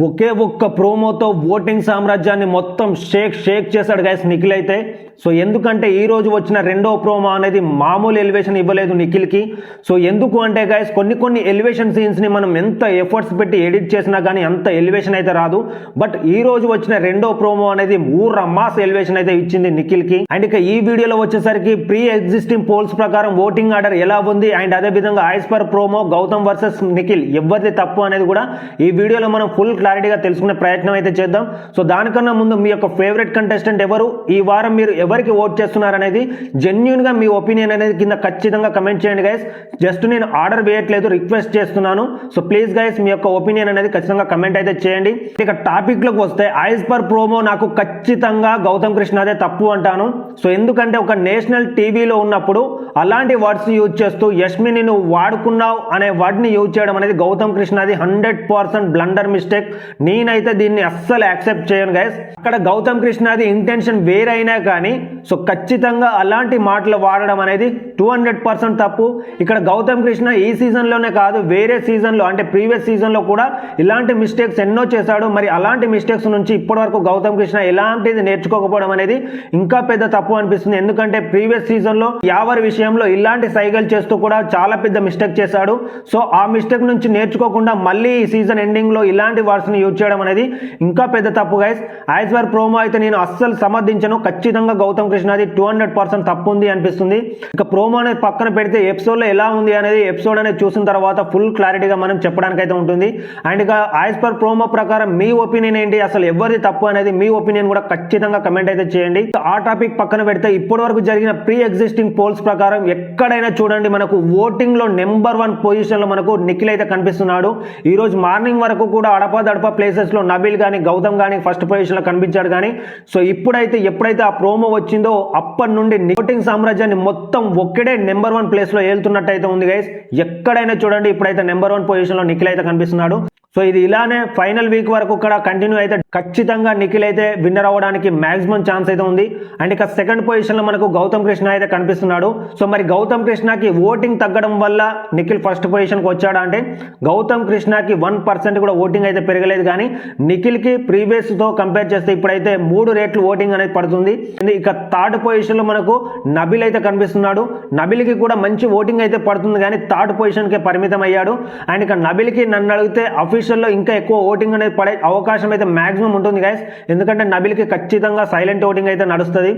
ఒకే ఒక్క ప్రోమోతో ఓటింగ్ సామ్రాజ్యాన్ని మొత్తం షేక్ షేక్ చేశాడు గైస్ నిఖిల్ అయితే సో ఎందుకంటే ఈ రోజు వచ్చిన రెండో ప్రోమో అనేది మామూలు ఎలివేషన్ ఇవ్వలేదు నిఖిల్కి. సో ఎందుకు అంటే గైస్ కొన్ని కొన్ని ఎలివేషన్ సీన్స్ని మనం ఎంత ఎఫర్ట్స్ పెట్టి ఎడిట్ చేసినా కానీ అంత ఎలివేషన్ అయితే రాదు. బట్ ఈ రోజు వచ్చిన రెండో ప్రోమో అనేది ఊర మాస్ ఎలివేషన్ అయితే ఇచ్చింది నిఖిల్కి. అండ్ ఇక ఈ వీడియోలో వచ్చేసరికి ప్రీ ఎగ్జిస్టింగ్ పోల్స్ ప్రకారం ఓటింగ్ ఆర్డర్ ఎలా ఉంది? అండ్ అదే విధంగా as per promo Gautam versus Nikhil ఎవరిది తప్పు అనేది కూడా ఈ వీడియోలో మనం ఫుల్ క్లారిటీగా తెలుసుకునే ప్రయత్నం అయితే చేద్దాం. సో దానికన్నా ముందు మీ యొక్క ఫేవరెట్ కంటెస్టెంట్ ఎవరు? ఈ వారం మీరు ఎవరికి ఓట్ చేస్తున్నారు అనేది జెన్యున్గా మీ ఒపీనియన్ అనేది కింద ఖచ్చితంగా కమెంట్ చేయండి గైస్ జస్ట్ నేను ఆర్డర్ వేయట్లేదు రిక్వెస్ట్ చేస్తున్నాను. సో ప్లీజ్ గైస్ మీ యొక్క ఒపీనియన్ అనేది ఖచ్చితంగా కమెంట్ అయితే చేయండి. ఇక టాపిక్లోకి వస్తే ఐస్ పర్ ప్రోమో నాకు ఖచ్చితంగా గౌతమ్ కృష్ణ అదే తప్పు అంటాను. సో ఎందుకంటే ఒక నేషనల్ టీవీలో ఉన్నప్పుడు అలాంటి వర్డ్స్ యూజ్ చేస్తూ యష్మిని నువ్వు వాడుకున్నావు అనే వర్డ్ని యూజ్ చేయడం అనేది గౌతమ్ కృష్ణది హండ్రెడ్ పర్సెంట్ బ్లండర్ మిస్టేక్ నేనైతే దీన్ని అస్సలు యాక్సెప్ట్ చేయను గైస్ అక్కడ గౌతమ్ కృష్ణది ఇంటెన్షన్ వేరైనా కానీ సో ఖచ్చితంగా అలాంటి మాటలు వాడడం అనేది టూ హండ్రెడ్ పర్సెంట్ తప్పు. ఇక్కడ గౌతమ్ కృష్ణ ఈ సీజన్లోనే కాదు వేరే సీజన్లో అంటే ప్రీవియస్ సీజన్లో కూడా ఇలాంటి మిస్టేక్స్ ఎన్నో చేశాడు. మరి అలాంటి మిస్టేక్స్ నుంచి ఇప్పటివరకు గౌతమ్ కృష్ణ ఎలాంటిది నేర్చుకోకపోవడం అనేది ఇంకా పెద్ద తప్పు అనిపిస్తుంది. ఎందుకంటే ప్రీవియస్ సీజన్లో యావర్ విషయంలో ఇలాంటి సైగలు చేస్తూ కూడా చాలా పెద్ద మిస్టేక్ చేశాడు. సో ఆ మిస్టేక్ నుంచి నేర్చుకోకుండా మళ్ళీ ఈ సీజన్ ఎండింగ్లో ఇలాంటి వర్డ్స్ని యూజ్ చేయడం అనేది ఇంకా పెద్ద తప్పు గైస్ ఐస్వర్ ప్రోమో అయితే నేను అస్సలు సమర్థించను. ఖచ్చితంగా గౌతమ్ కృష్ణది టూ హండ్రెడ్ పర్సెంట్ తప్పు ఉంది అనిపిస్తుంది. ఇక ప్రోమో అనేది పక్కన పెడితే ఎపిసోడ్లో ఎలా ఉంది అనేది ఎపిసోడ్ అనేది చూసిన తర్వాత ఫుల్ క్లారిటీగా మనం చెప్పడానికి అయితే ఉంటుంది. అండ్ ఇక యాజ్ పర్ ప్రోమో ప్రకారం మీ ఒపీనియన్ ఏంటి? అసలు ఎవరిది తప్పు అనేది మీ ఒపీనియన్ కూడా ఖచ్చితంగా కమెంట్ అయితే చేయండి. ఆ టాపిక్ పక్కన పెడితే ఇప్పటి వరకు జరిగిన ప్రీ ఎగ్జిస్టింగ్ పోల్స్ ప్రకారం ఎక్కడైనా చూడండి మనకు ఓటింగ్లో నెంబర్ వన్ పొజిషన్లో మనకు నిఖిల్ అయితే కనిపిస్తున్నాడు. ఈ రోజు మార్నింగ్ వరకు కూడా అడపదడప ప్లేసెస్లో నబిల్ కానీ గౌతమ్ కానీ ఫస్ట్ పొజిషన్లో కనిపించాడు కానీ సో ఇప్పుడైతే ఎప్పుడైతే ఆ ప్రోమో వచ్చిందో అప్పటి నుండి ఓటింగ్ సామ్రాజ్యాన్ని మొత్తం ఇక్కడే నెంబర్ వన్ ప్లేస్లో వెళ్తున్నట్టు అయితే ఉంది గైస్ ఎక్కడైనా చూడండి ఇప్పుడైతే నెంబర్ వన్ పొజిషన్లో నిఖిల్ అయితే కనిపిస్తున్నాడు. సో ఇది ఇలానే ఫైనల్ వీక్ వరకు కూడా కంటిన్యూ అయితే ఖచ్చితంగా నిఖిల్ అయితే విన్నర్ అవ్వడానికి మాక్సిమం ఛాన్స్ అయితే ఉంది. అండ్ ఇక సెకండ్ పొజిషన్లో మనకు గౌతమ్ కృష్ణ అయితే కనిపిస్తున్నాడు. సో మరి గౌతమ్ కృష్ణకి ఓటింగ్ తగ్గడం వల్ల నిఖిల్ ఫస్ట్ పొజిషన్కి వచ్చాడా అంటే గౌతమ్ కృష్ణకి వన్ పర్సెంట్ కూడా ఓటింగ్ అయితే పెరగలేదు కానీ నిఖిల్కి ప్రీవియస్తో కంపేర్ చేస్తే ఇప్పుడైతే మూడు రేట్లు ఓటింగ్ అనేది పడుతుంది. ఇక థర్డ్ పొజిషన్లో మనకు నబిల్ అయితే కనిపిస్తున్నాడు. నబిల్కి కూడా మంచి ఓటింగ్ అయితే పడుతుంది కానీ థర్డ్ పొజిషన్కే పరిమితం అయ్యాడు అండ్ ఇక నబిల్కి నన్ను అడిగితే అఫీషియల్లో ఇంకా ఎక్కువ ఓటింగ్ అనేది పడే అవకాశం అయితే మ్యాక్సిమం ఉంటుంది గైస్ ఎందుకంటే నబిల్కి ఖచ్చితంగా సైలెంట్ ఓటింగ్ అయితే నడుస్తుంది.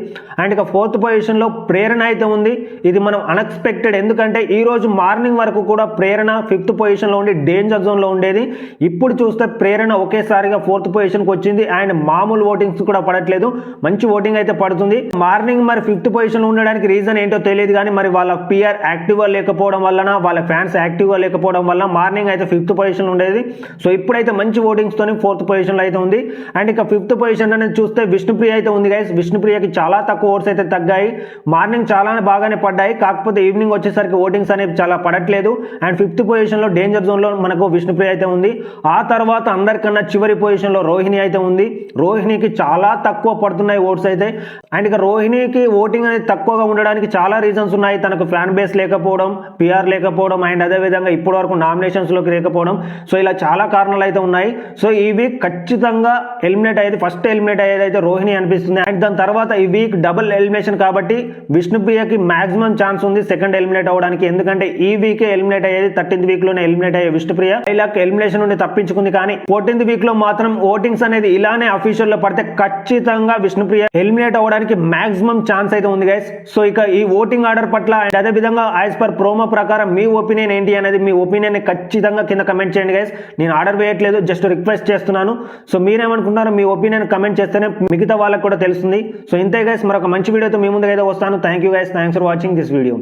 అండ్ ఇక ఫోర్త్ పొజిషన్లో ప్రేరణ అయితే ఉంది. ఇది మనం అన్ఎక్స్పెక్టెడ్ ఎందుకంటే ఈ రోజు మార్నింగ్ వరకు కూడా ప్రేరణ ఫిఫ్త్ పొజిషన్లో ఉండి డేంజర్ జోన్లో ఉండేది. ఇప్పుడు చూస్తే ప్రేరణ ఒకేసారిగా ఫోర్త్ పొజిషన్కి వచ్చింది. అండ్ మామూలు ఓటింగ్స్ కూడా పడట్లేదు. మంచి ఓటింగ్ అయితే పడుతుంది. మార్నింగ్ మరి ఫిఫ్త్ పొజిషన్లో ఉండడానికి రీజన్ ఏంటో తెలియదు కానీ మరి వాళ్ళ పిఆర్ యాక్టివ్గా లేకపోవడం వలన వాళ్ళ ఫ్యాన్స్ యాక్టివ్గా లేకపోవడం వల్ల మార్నింగ్ అయితే ఫిఫ్త్ పొజిషన్ ఉండేది. సో ఇప్పుడైతే మంచి ఓటింగ్స్తోని ఫోర్త్ పొజిషన్లో అయితే ఉంది. అండ్ ఇక ఫిఫ్త్ పొజిషన్ అనేది చూస్తే విష్ణుప్రియ అయితే ఉంది గైస్ విష్ణుప్రియకి చాలా తక్కువ ఓట్స్ అయితే తగ్గాయి. మార్నింగ్ చాలానే బాగానే పడ్డాయి. కాకపోతే ఈవినింగ్ వచ్చేసరికి ఓటింగ్స్ అనేవి చాలా పడట్లేదు. అండ్ ఫిఫ్త్ పొజిషన్లో డేంజర్ జోన్లో మనకు విష్ణుప్రియ అయితే ఉంది. ఆ తర్వాత అందరికన్నా చివరి పొజిషన్లో రోహిణి అయితే ఉంది. రోహిణికి చాలా తక్కువ పడుతున్నాయి ఓట్స్ అయితే. అండ్ ఇక రోహిణికి ఓటింగ్ అనేది తక్కువగా ఉండడానికి చాలా రీజన్స్ ఉన్నాయి. తనకు ఫ్యాన్ బేస్ లేకపోవడం పిఆర్ లేకపోవడం అండ్ అదే విధంగా నామినేషన్స్లోకి లేకపోవడం. సో ఇలా చాలా కారణాలు అయితే ఉన్నాయి. సో ఈ వీక్ ఖచ్చితంగా ఎలిమినేట్ అయ్యేది ఫస్ట్ ఎలిమినేట్ అయ్యేది అయితే రోహిణి అనిపిస్తుంది. అండ్ దాని తర్వాత ఈ వీక్ డబుల్ ఎలిమినేషన్ కాబట్టి విష్ణుప్రియకి మాక్సిమం ఛాన్స్ ఉంది సెకండ్ ఎలిమినేట్ అవ్వడానికి. ఎందుకంటే ఈ వీకే ఎలిమినేట్ అయ్యేది థర్టీన్త్ వీక్లోనే ఎలిమినేట్ అయ్యే విష్ణుప్రియ. ఇలా ఎలిమినేషన్ నుండి తప్పించుకుంది కానీ ఫోర్టీన్త్ వీక్లో మాత్రం ఓటింగ్స్ అనేది ఇలానే అఫీషియల్లో పడితే ఖచ్చితంగా విష్ణుప్రియ ఎలిమినేట్ అవ్వడానికి మాక్సిమం ఛాన్స్ అయితే ఉంది గైస్ సో ఇక ఈ ఓటింగ్ ఆర్డర్ పట్ల అండ్ అదే విధంగా యాజ్ పర్ ప్రోమో ప్రకారం మీ ఒపీనియన్ ఏంటి అనేది మీ ఒపీనియన్ ఖచ్చితంగా కింద కమెంట్ చేయండి గైస్ నేను ఆర్డర్ వేయట్లేదు జస్ట్ రిక్వెస్ట్ చేస్తున్నాను. సో మీరేమనుకుంటున్నారో మీ ఒపీనియన్ కమెంట్ చేస్తేనే మిగతా వాళ్ళకి కూడా తెలుస్తుంది. సో ఇంతే గైస్ మరొక మంచి వీడియోతో మీ ముందుగా అయితే వస్తాను. Thank you guys thanks for watching this video